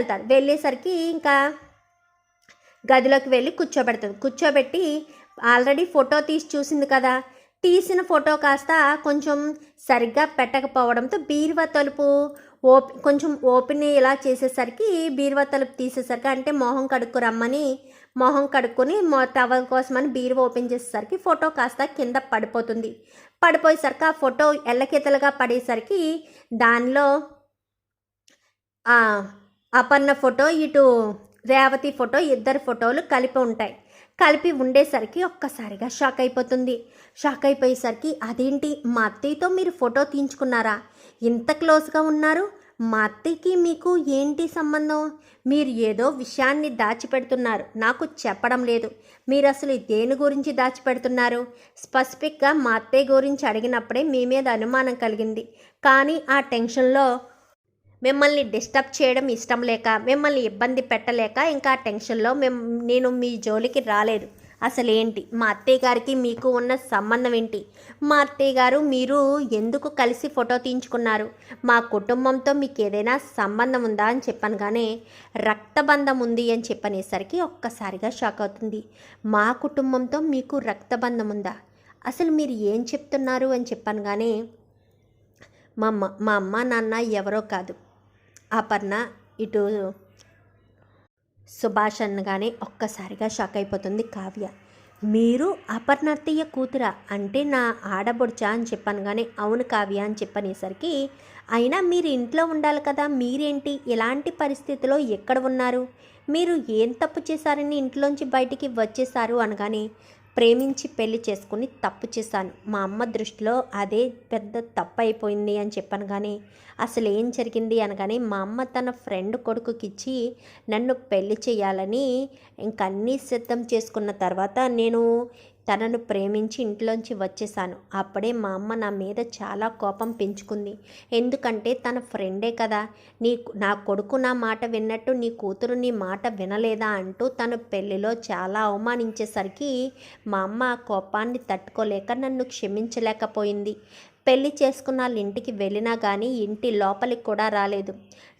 వెళ్తారు. వెళ్ళేసరికి ఇంకా గదిలోకి వెళ్ళి కూర్చోబెడుతుంది కూర్చోబెట్టి ఆల్రెడీ ఫోటో తీసి చూసింది కదా. తీసిన ఫోటో కాస్త కొంచెం సరిగ్గా పెట్టకపోవడంతో బీరువా తలుపు ఓప్ కొంచెం ఓపెన్ ఇలా చేసేసరికి బీరువా తలుపు తీసేసరికి అంటే మొహం కడుక్కు రమ్మని మొహం కడుక్కొని మొ టవల్ కోసమని బీరువా ఓపెన్ చేసేసరికి ఫోటో కాస్త కింద పడిపోతుంది. పడిపోయేసరికి ఆ ఫోటో ఎల్లకెతలుగా పడేసరికి దానిలో అపర్ణ ఫోటో ఇటు రేవతి ఫోటో ఇద్దరు ఫోటోలు కలిపి ఉంటాయి. కలిపి ఉండేసరికి ఒక్కసారిగా షాక్ అయిపోతుంది. షాక్ అయిపోయేసరికి అదేంటి? మా అత్తయ్యతో మీరు ఫోటో తీయించుకున్నారా? ఇంత క్లోజ్గా ఉన్నారు. మా అత్తయ్యకి మీకు ఏంటి సంబంధం? మీరు ఏదో విషయాన్ని దాచిపెడుతున్నారు. నాకు చెప్పడం లేదు. మీరు అసలు దేని గురించి దాచిపెడుతున్నారు? స్పెసిఫిక్గా మా అత్తయ్య గురించి అడిగినప్పుడే మీ మీద అనుమానం కలిగింది. కానీ ఆ టెన్షన్లో మిమ్మల్ని డిస్టర్బ్ చేయడం ఇష్టం లేక మిమ్మల్ని ఇబ్బంది పెట్టలేక ఇంకా టెన్షన్లో మేము నేను మీ జోలికి రాలేదు. అసలు ఏంటి? మా అత్తయ్య గారికి మీకు ఉన్న సంబంధం ఏంటి? మా అత్తయ్య గారు మీరు ఎందుకు కలిసి ఫోటో తీయించుకున్నారు? మా కుటుంబంతో మీకు ఏదైనా సంబంధం ఉందా అని చెప్పాను కానీ రక్తబంధం ఉంది అని చెప్పనేసరికి ఒక్కసారిగా షాక్ అవుతుంది. మా కుటుంబంతో మీకు రక్తబంధం ఉందా? అసలు మీరు ఏం చెప్తున్నారు అని చెప్పాను కానీ మా అమ్మ మా అమ్మ నాన్న ఎవరో కాదు. అపర్ణ ఇటు సుభాష్ అనగానే ఒక్కసారిగా షాక్ అయిపోతుంది కావ్య. మీరు అపర్ణత్తయ్య కూతురా? అంటే నా ఆడబొడుచా అని చెప్పాను కానీ అవును కావ్య అని చెప్పనేసరికి అయినా మీరు ఇంట్లో ఉండాలి కదా మీరేంటి? ఎలాంటి పరిస్థితిలో ఎక్కడ ఉన్నారు? మీరు ఏం తప్పు చేశారని ఇంట్లోంచి బయటికి వచ్చేసారు అనగానే ప్రేమించి పెళ్ళి చేసుకుని తప్పు చేశాను. మా అమ్మ దృష్టిలో అదే పెద్ద తప్పు అయిపోయింది అని చెప్పాను కానీ అసలు ఏం జరిగింది అనగానే మా అమ్మ తన ఫ్రెండ్ కొడుకుకిచ్చి నన్ను పెళ్ళి చేయాలని ఇంకన్నీ సిద్ధం చేసుకున్న తర్వాత నేను తనను ప్రేమించి ఇంట్లోంచి వచ్చేసాను అప్పుడే మా అమ్మ నా మీద చాలా కోపం పెంచుకుంది. ఎందుకంటే తన ఫ్రెండే కదా. నీ నా కొడుకు నా మాట విన్నట్టు నీ కూతురు నీ మాట వినలేదా అంటూ తన పెళ్ళిలో చాలా అవమానించేసరికి మా అమ్మ ఆ కోపాన్ని తట్టుకోలేక నన్ను క్షమించలేకపోయింది. పెళ్ళి చేసుకున్న వాళ్ళ ఇంటికి వెళ్ళినా కానీ ఇంటి లోపలికి కూడా రాలేదు.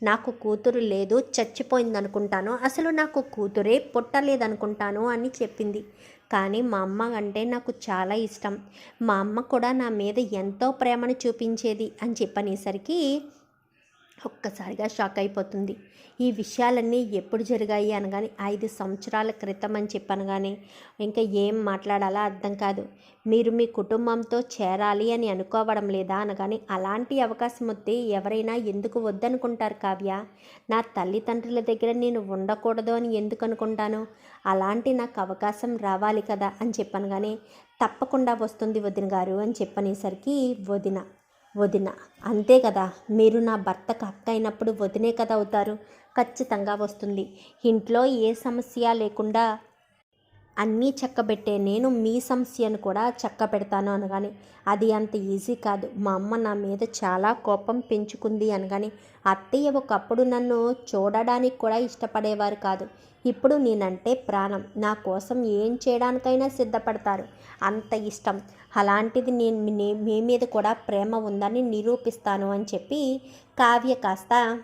నాకు కూతురు లేదు చచ్చిపోయిందనుకుంటాను. అసలు నాకు కూతురే పుట్టలేదనుకుంటాను అని చెప్పింది. కానీ మా అమ్మ అంటే నాకు చాలా ఇష్టం. మా అమ్మ కూడా నా మీద ఎంతో ప్రేమను చూపించేది అని చెప్పనేసరికి ఒక్కసారిగా షాక్ అయిపోతుంది. ఈ విషయాలన్నీ ఎప్పుడు జరిగాయి అనగానే ఐదు సంవత్సరాల క్రితం అని చెప్పాను కానీ ఇంకా ఏం మాట్లాడాలో అర్థం కాదు. మీరు మీ కుటుంబంతో చేరాలి అని అనుకోవడం లేదా అనగానే అలాంటి అవకాశం వస్తే ఎవరైనా ఎందుకు వద్దనుకుంటారు కావ్య? నా తల్లిదండ్రుల దగ్గర నేను ఉండకూడదు అని ఎందుకు అనుకుంటాను? అలాంటి నాకు అవకాశం రావాలి కదా అని చెప్పాను కానీ తప్పకుండా వస్తుంది వదిన గారు అని చెప్పనేసరికి వదిన వదిన. అంతే కదా మీరు నా భర్తకు అక్క అయినప్పుడు వదినే కదా అవుతారు? ఖచ్చితంగా వస్తుంది. ఇంట్లో ఏ సమస్య లేకుండా అన్నీ చక్కబెట్టే నేను మీ సమస్యను కూడా చక్క పెడతాను అనగానే అది అంత ఈజీ కాదు. మా అమ్మ నా మీద చాలా కోపం పెంచుకుంది అనగానే అత్తయ్య ఒకప్పుడు నన్ను చూడడానికి కూడా ఇష్టపడేవారు కాదు. ఇప్పుడు నేనంటే ప్రాణం. నా కోసం ఏం చేయడానికైనా సిద్ధపడతారు. అంత ఇష్టం. అలాంటిది నేను మీ మీద కూడా ప్రేమ ఉందని నిరూపిస్తాను అని చెప్పి కావ్య కాస్త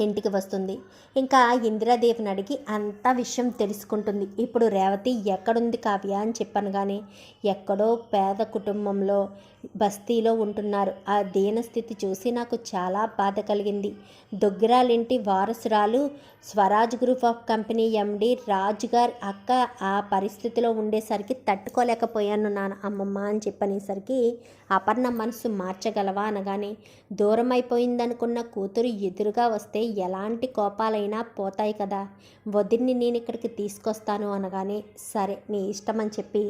ఇంటికి వస్తుంది. ఇంకా ఇందిరాదేవిని అడిగి అంత విషయం తెలుసుకుంటుంది. ఇప్పుడు రేవతి ఎక్కడుంది కావ్య? అని చెప్పాను కానీ ఎక్కడో పేద కుటుంబంలో బస్తీలో ఉంటున్నారు. ఆ దీనస్థితి చూసి నాకు చాలా బాధ కలిగింది. దొగ్గిరాలింటి వారసురాలు Swaraj group of company MD Raju గారు అక్క ఆ పరిస్థితిలో ఉండేసరికి తట్టుకోలేకపోయాను నాన్న. అమ్మమ్మ అని చెప్పనేసరికి అపర్ణ మనసు మార్చగలవా అనగానే దూరం అయిపోయిందనుకున్న కూతురు ఎదురుగా వస్తే ఎలాంటి కోపాలైనా పోతాయి కదా వదిన్ని నేను ఇక్కడికి తీసుకొస్తాను అనగానే సరే నీ ఇష్టం అని చెప్పి.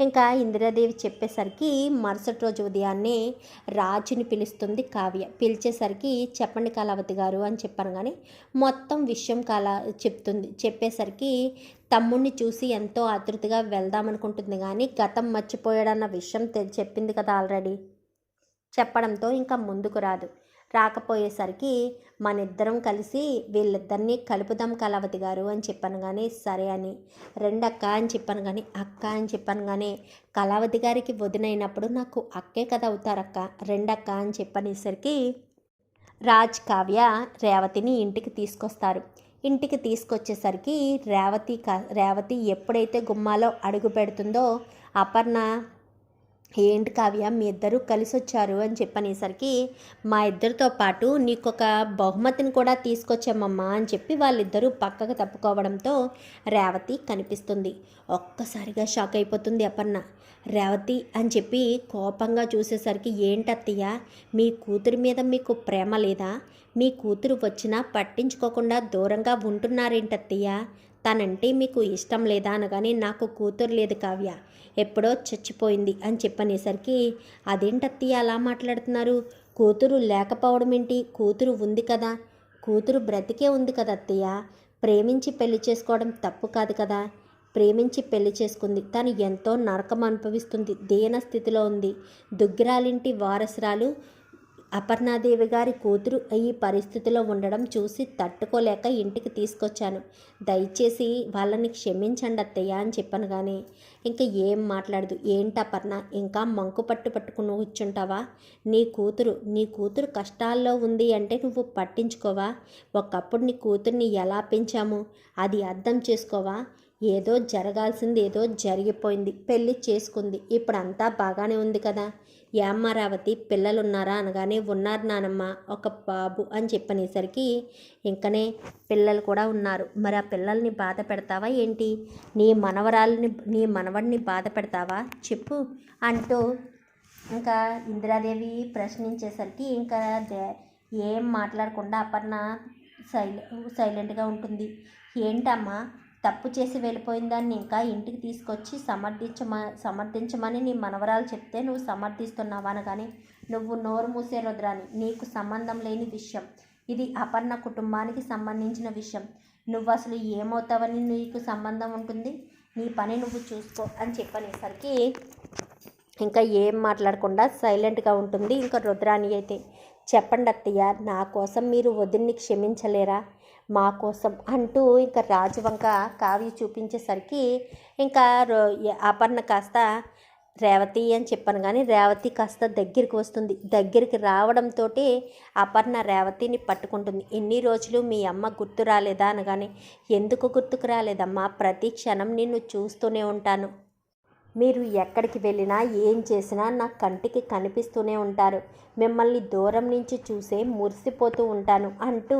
ఇంకా ఇందిరాదేవి చెప్పేసరికి మరుసటి రోజు ఉదయాన్నే రాజుని పిలుస్తుంది కావ్య. పిలిచేసరికి చెప్పండి కళావతి గారు అని చెప్పాను కానీ మొత్తం విషయం కళ చెప్తుంది. చెప్పేసరికి తమ్ముడిని చూసి ఎంతో ఆతృతగా వెళ్దామనుకుంటుంది కానీ గతం మర్చిపోయాడన్న విషయం తె- చెప్పింది కదా ఆల్రెడీ. చెప్పడంతో ఇంకా ముందుకు రాదు. రాకపోయేసరికి మన ఇద్దరం కలిసి వీళ్ళిద్దరినీ కలుపుదాం కలవతి గారు అని చెప్పాను కానీ సరే అని. రెండక్క అని చెప్పాను కానీ అక్క అని చెప్పాను కానీ కళావతి గారికి వదినైనప్పుడు నాకు అక్కే కదా అవుతారక్క రెండక్క అని చెప్పనేసరికి రాజ్ కావ్య రేవతిని ఇంటికి తీసుకొస్తారు. ఇంటికి తీసుకొచ్చేసరికి రేవతి క రేవతి ఎప్పుడైతే గుమ్మాలో అడుగు పెడుతుందో అపర్ణ ఏంటి కావ్య మీ ఇద్దరు కలిసి వచ్చారు అని చెప్పనేసరికి మా ఇద్దరితో పాటు నీకు ఒక బహుమతిని కూడా తీసుకొచ్చామమ్మా అని చెప్పి వాళ్ళిద్దరూ పక్కకు తప్పుకోవడంతో రేవతి కనిపిస్తుంది. ఒక్కసారిగా షాక్ అయిపోతుంది అపర్ణ. రేవతి అని చెప్పి కోపంగా చూసేసరికి ఏంటత్తయ్య మీ కూతురి మీద మీకు ప్రేమ లేదా? మీ కూతురు వచ్చినా పట్టించుకోకుండా దూరంగా ఉంటున్నారేంటత్తయ్య? తనంటే మీకు ఇష్టం లేదా? అనగానే నాకు కూతురు లేదు కావ్య. ఎప్పుడో చచ్చిపోయింది అని చెప్పనేసరికి అదేంటత్తయ్య అలా మాట్లాడుతున్నారు? కూతురు లేకపోవడం ఏంటి? కూతురు ఉంది కదా. కూతురు బ్రతికే ఉంది కదా అత్తయ్య. ప్రేమించి పెళ్ళి చేసుకోవడం తప్పు కాదు కదా. ప్రేమించి పెళ్ళి చేసుకుంది. తను ఎంతో నరకం అనుభవిస్తుంది. దీన స్థితిలో ఉంది. దుగ్గిరాలింటి వారసురాలు అపర్ణాదేవి గారి కూతురు ఈ పరిస్థితిలో ఉండడం చూసి తట్టుకోలేక ఇంటికి తీసుకొచ్చాను. దయచేసి వాళ్ళని క్షమించండి అత్తయ్య అని చెప్పాను కానీ ఇంకా ఏం మాట్లాడదు. ఏంటి అపర్ణ? ఇంకా మంకు పట్టు పట్టుకుని కూర్చుంటావా? నీ కూతురు నీ కూతురు కష్టాల్లో ఉంది అంటే నువ్వు పట్టించుకోవా? ఒకప్పుడు నీ కూతుర్ని ఎలా పెంచాము? అది అర్థం చేసుకోవా? ఏదో జరగాల్సింది ఏదో జరిగిపోయింది. పెళ్ళి చేసుకుంది. ఇప్పుడు అంతా బాగానే ఉంది కదా? యామ్మారావతి పిల్లలున్నారా? అనగానే ఉన్నారు నానమ్మ ఒక బాబు అని చెప్పనేసరికి ఇంకనే పిల్లలు కూడా ఉన్నారు. మరి ఆ పిల్లల్ని బాధ పెడతావా ఏంటి? నీ మనవరాలని నీ మనవడిని బాధ పెడతావా? చెప్పు అంటూ ఇంకా ఇందిరాదేవి ప్రశ్నించేసరికి ఇంకా ఏం మాట్లాడకుండా అపర్ణ సైలె సైలెంట్గా ఉంటుంది. ఏంటమ్మా తప్పు చేసి వెళ్ళిపోయిన దాన్ని ఇంకా ఇంటికి తీసుకొచ్చి సమర్థించమ సమర్థించమని నీ మనవరాలు చెప్తే నువ్వు సమర్థిస్తున్నావా కానీ నువ్వు నోరు మూసే రుద్రాని నీకు సంబంధం లేని విషయం. ఇది అపర్ణ కుటుంబానికి సంబంధించిన విషయం. నువ్వు అసలు ఏమవుతావని నీకు సంబంధం ఉంటుంది? నీ పని నువ్వు చూసుకో అని చెప్పనేసరికి ఇంకా ఏం మాట్లాడకుండా సైలెంట్గా ఉంటుంది. ఇంకా రుద్రాని అయితే చెప్పండి అత్తయ్య నా కోసం మీరు వదిన్ని క్షమించలేరా? మా కోసం అంటూ ఇంకా రాజవంక కావ్య చూపించేసరికి ఇంకా అపర్ణ కాస్త రేవతి అని చెప్పాను కానీ రేవతి కాస్త దగ్గరికి వస్తుంది. దగ్గరికి రావడంతో అపర్ణ రేవతిని పట్టుకుంటుంది. ఎన్ని రోజులు మీ అమ్మ గుర్తు రాలేదా? అనగానే ఎందుకు గుర్తుకు రాలేదమ్మా? ప్రతి క్షణం నిన్ను చూస్తూనే ఉంటాను. మీరు ఎక్కడికి వెళ్ళినా ఏం చేసినా నా కంటికి కనిపిస్తూనే ఉంటారు. మిమ్మల్ని దూరం నుంచి చూసే మురిసిపోతూ ఉంటాను అంటూ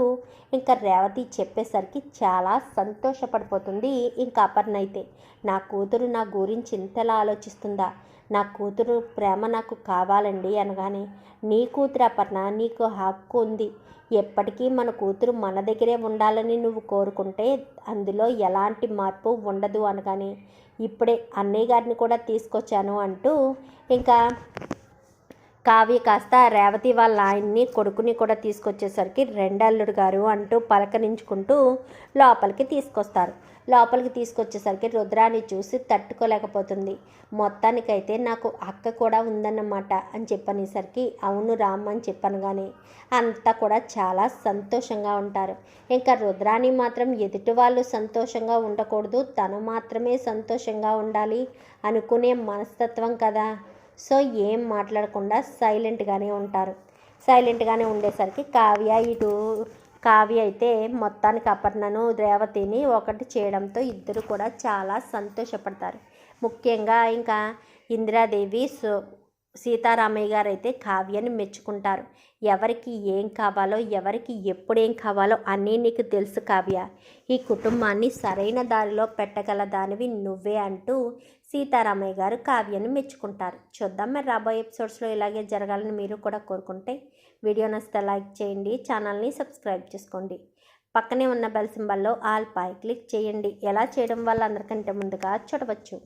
ఇంకా రేవతి చెప్పేసరికి చాలా సంతోషపడిపోతుంది ఇంకా అపర్ణ అయితే నా కూతురు నా గురించి ఇంతలా ఆలోచిస్తుందా? నా కూతురు ప్రేమ నాకు కావాలండి అనగానే నీ కూతురు అపర్ణ నీకు హక్కు ఉంది. ఎప్పటికీ మన కూతురు మన దగ్గరే ఉండాలని నువ్వు కోరుకుంటే అందులో ఎలాంటి మార్పు ఉండదు అనగానే ఇప్పుడే అన్నయ్య గారిని కూడా తీసుకొచ్చాను అంటూ ఇంకా కావ్య కాస్త రేవతి వాళ్ళ ఆయన్ని కొడుకుని కూడా తీసుకొచ్చేసరికి రెండల్లుడు గారు అంటూ పలకరించుకుంటూ లోపలికి తీసుకొస్తారు. లోపలికి తీసుకొచ్చేసరికి రుద్రాన్ని చూసి తట్టుకోలేకపోతుంది. మొత్తానికైతే నాకు అక్క కూడా ఉందన్నమాట అని చెప్పనేసరికి అవును రామ్ అని చెప్పాను కానీ అంతా కూడా చాలా సంతోషంగా ఉంటారు. ఇంకా రుద్రాని మాత్రం ఎదుటి వాళ్ళు సంతోషంగా ఉండకూడదు తను మాత్రమే సంతోషంగా ఉండాలి అనుకునే మనస్తత్వం కదా. సో ఏం మాట్లాడకుండా సైలెంట్గానే ఉంటారు. సైలెంట్గానే ఉండేసరికి కావ్య ఇటు కావ్య అయితే మొత్తానికి అపర్ణను రేవతిని ఒకటి చేయడంతో ఇద్దరు కూడా చాలా సంతోషపడతారు. ముఖ్యంగా ఇంకా ఇందిరాదేవి సో సీతారామయ్య గారు అయితే కావ్యని మెచ్చుకుంటారు. ఎవరికి ఏం కావాలో ఎవరికి ఎప్పుడేం కావాలో అన్నీ నీకు తెలుసు కావ్య. ఈ కుటుంబాన్ని సరైన దారిలో పెట్టగల దానివి నువ్వే అంటూ సీతారామయ్య గారు కావ్యాన్ని మెచ్చుకుంటారు. చూద్దాం మరి రాబోయే ఎపిసోడ్స్లో ఇలాగే జరగాలని మీరు కూడా కోరుకుంటే వీడియో నచ్చితే లైక్ చేయండి ఛానల్ని సబ్స్క్రైబ్ చేసుకోండి. పక్కనే ఉన్న బెల్ సింబల్లో ఆల్ పై క్లిక్ చేయండి. ఎలా చేయడం వల్ల అందరికంటే ముందుగా చూడవచ్చు.